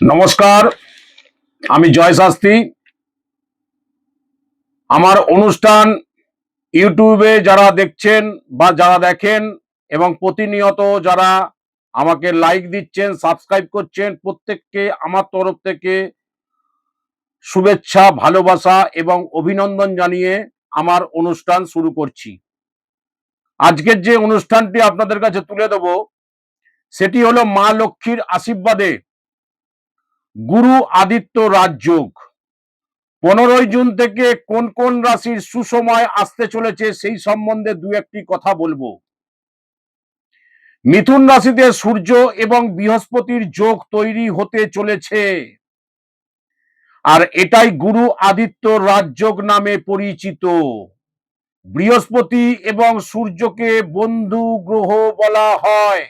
নমস্কার, আমি জয় শাস্ত্রী আমার অনুষ্ঠান ইউটিউবে যারা দেখছেন বা যারা দেখেন এবং প্রতিনিয়ত যারা আমাকে লাইক দিচ্ছেন সাবস্ক্রাইব করছেন, প্রত্যেককে আমার তরফ থেকে শুভেচ্ছা, ভালোবাসা এবং অভিনন্দন জানিয়ে আমার অনুষ্ঠান শুরু করছি। আজকের যে অনুষ্ঠানটি আপনাদের কাছে তুলে দেব, সেটি হলো মা লক্ষ্মীর আশীর্বাদে গুরু আদিত্য রাজযোগ। পনেরোই জুন থেকে কোন কোন রাশির সুসময় আসতে চলেছে সেই সম্বন্ধে দু একটি কথা বলব। মিথুন রাশিতে সূর্য এবং বৃহস্পতির যোগ তৈরি হতে চলেছে। আর এটাই গুরু আদিত্য রাজযোগ নামে পরিচিত। বৃহস্পতি এবং সূর্যকে বন্ধু গ্রহ বলা হয়।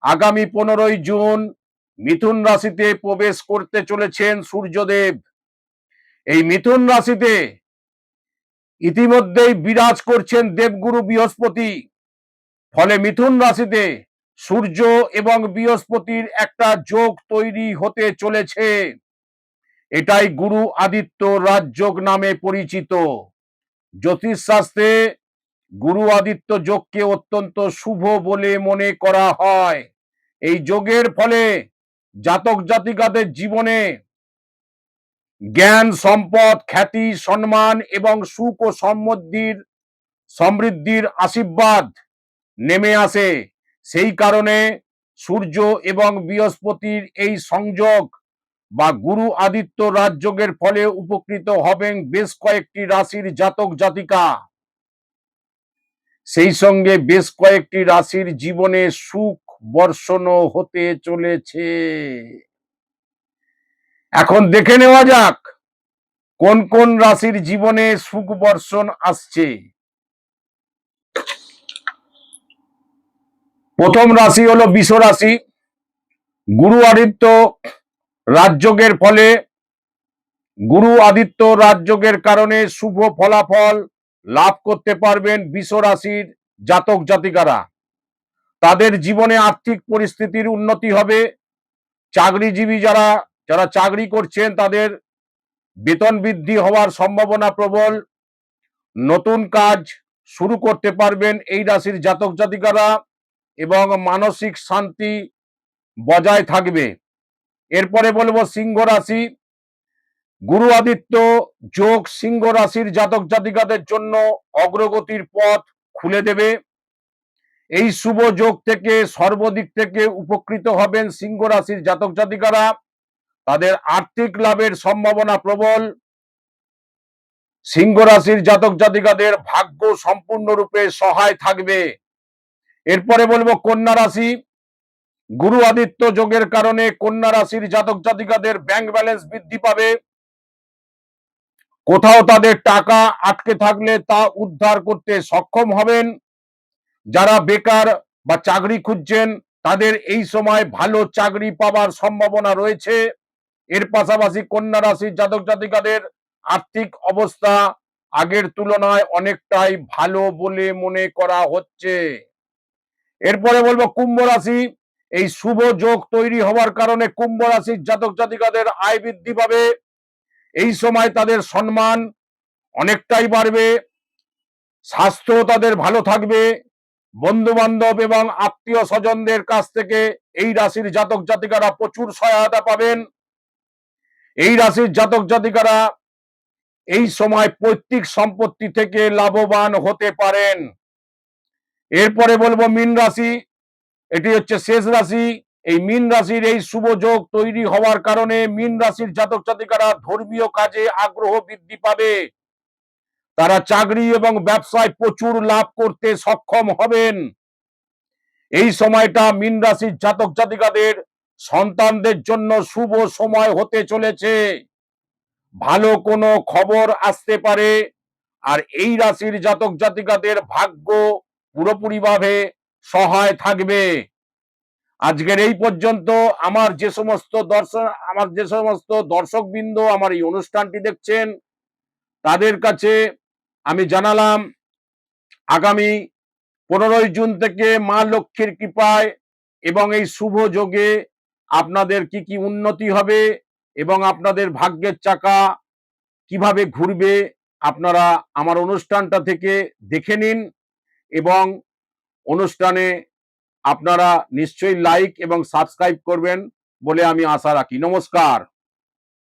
আগামী পনেরোই জুন মিথুন রাশিতে প্রবেশ করতে চলেছেন সূর্যদেব। এই মিথুন রাশিতে ইতিমধ্যেই বিরাজ করছেন দেবগুরু বৃহস্পতি। ফলে মিথুন রাশিতে সূর্য এবং বৃহস্পতির একটা যোগ তৈরি হতে চলেছে। এটাই গুরু আদিত্য রাজযোগ নামে পরিচিত। জ্যোতিষশাস্ত্রে গুরু আদিত্য যোগকে অত্যন্ত শুভ বলে মনে করা হয়। এই যোগের ফলে জাতক জাতিকাদের জীবনে জ্ঞান, সম্পদ, খ্যাতি, সম্মান এবং সুখ ও সমৃদ্ধির সমৃদ্ধির আশীর্বাদ নেমে আসে। সেই কারণে সূর্য এবং বৃহস্পতির এই সংযোগ বা গুরু আদিত্য রাজযোগের ফলে উপকৃত হবেন বেশ কয়েকটি রাশির জাতক জাতিকা। সেই সঙ্গে বেশ কয়েকটি রাশির জীবনে সুখ বর্ষণও হতে চলেছে। এখন দেখে নেওয়া যাক, কোন কোন রাশির জীবনে সুখ বর্ষণ আসছে। প্রথম রাশি হলো বিষ রাশি। গুরু আদিত্য রাজযোগের ফলে, গুরু আদিত্য রাজযোগের কারণে শুভ ফলাফল লাভ করতে পারবেন বিষ রাশির জাতক জাতিকারা। তাদের জীবনে আর্থিক পরিস্থিতির উন্নতি হবে। চাকরিজীবী যারা যারা চাকরি করছেন, তাদের বেতন বৃদ্ধি হওয়ার সম্ভাবনা প্রবল। নতুন কাজ শুরু করতে পারবেন এই রাশির জাতক জাতিকারা এবং মানসিক শান্তি বজায় থাকবে। এরপরে বলব সিংহ রাশি। গুরু আদিত্য যোগ সিংহ রাশির জাতক জাতিকাদের জন্য অগ্রগতির পথ খুলে দেবে। এই শুভ যোগ থেকে সর্বদিক থেকে উপকৃত হবেন সিংহ রাশির জাতক জাতিকারা। তাদের আর্থিক লাভের সম্ভাবনা প্রবল। সিংহ রাশির জাতক জাতিকাদের ভাগ্য সম্পূর্ণরূপে সহায় থাকবে। এরপরে বলব কন্যা রাশি। গুরু আদিত্য যোগের কারণে কন্যা রাশির জাতক জাতিকাদের ব্যাংক ব্যালেন্স বৃদ্ধি পাবে। কোথাও তাদের টাকা আটকে থাকলে তা উদ্ধার করতে সক্ষম হবেন। যারা বেকার বা চাকরি খুঁজছেন, তাদের এই সময় ভালো চাকরি পাবার সম্ভাবনা রয়েছে। এর পাশাপাশি কন্যা রাশির জাতক জাতিকাদের আর্থিক অবস্থা আগের তুলনায় অনেকটাই ভালো বলে মনে করা হচ্ছে। এরপরে বলব কুম্ভ রাশি, এই শুভ যোগ তৈরি হওয়ার কারণে কুম্ভ রাশির জাতক জাতিকাদের আয় বৃদ্ধি পাবে। এই সময় তাদের সম্মান অনেকটাই বাড়বে স্বাস্থ্য তাদের ভালো থাকবে। বন্ধু বান্ধব এবং আত্মীয় স্বজনদের কাছ থেকে এই রাশির জাতক জাতিকারা প্রচুর সহায়তা পাবেন। এই রাশির জাতক জাতিকারা এই সময় পৈতৃক সম্পত্তি থেকে লাভবান হতে পারেন। এরপরে বলব মীন রাশি, এটি হচ্ছে শেষ রাশি। এই মীন রাশির এই শুভ যোগ তৈরি হওয়ার কারণে মীন রাশির জাতক জাতিকারা ধর্মীয় কাজে আগ্রহ বৃদ্ধি পাবে। তারা চাকরি এবং ব্যবসায় প্রচুর লাভ করতে সক্ষম হবেন। এই সময়টা মিন রাশির জাতক জাতিকাদের সন্তানদের জন্য শুভ সময় হতে চলেছে। ভালো কোনো খবর আসতে পারে আর এই রাশির জাতক জাতিকাদের ভাগ্য পুরোপুরিভাবে সহায় থাকবে। আজকের এই পর্যন্ত আমার যে সমস্ত দর্শক আমার যে সমস্ত দর্শকবৃন্দ আমার এই অনুষ্ঠানটি দেখছেন, তাদের কাছে আমি জানালাম, আগামী পনেরোই জুন থেকে মা লক্ষ্মীর কৃপায় এবং এই শুভ যোগে আপনাদের কি কি উন্নতি হবে এবং আপনাদের ভাগ্যের চাকা কীভাবে ঘুরবে আপনারা আমার অনুষ্ঠানটা থেকে দেখে নিন এবং অনুষ্ঠানে আপনারা নিশ্চয়ই লাইক এবং সাবস্ক্রাইব করবেন বলে আমি আশা রাখি। নমস্কার।